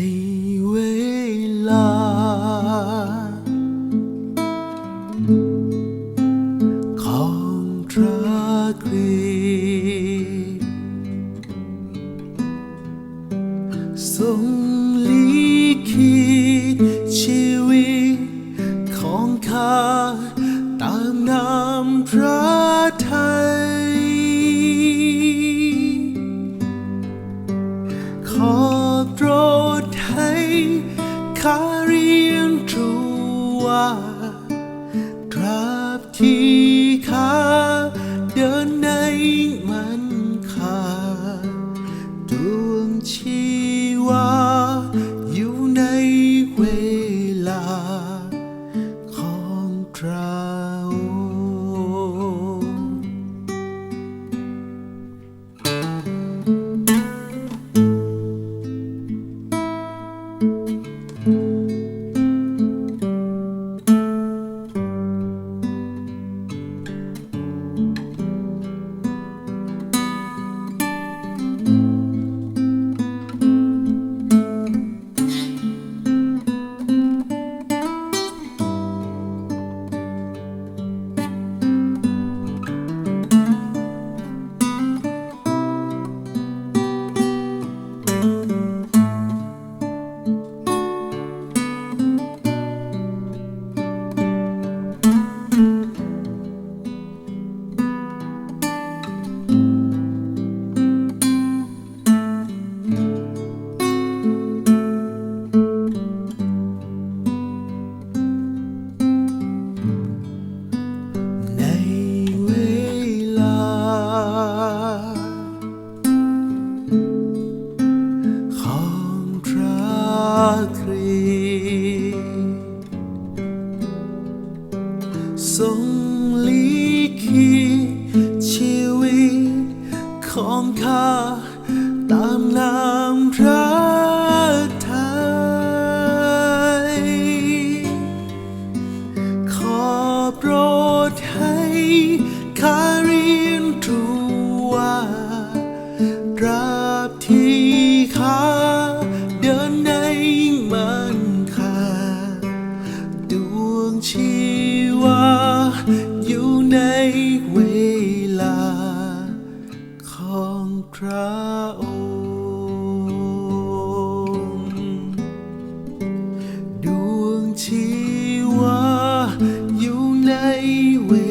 thầy quê là con ra 가리운 주와 드랍티 가련의 만카 두엉치와 ใโปรดให้ข้าเรียนรู้ว่าตราบที่ข้าเดินในมันคาดวงชีวาอยู่ในเว ใน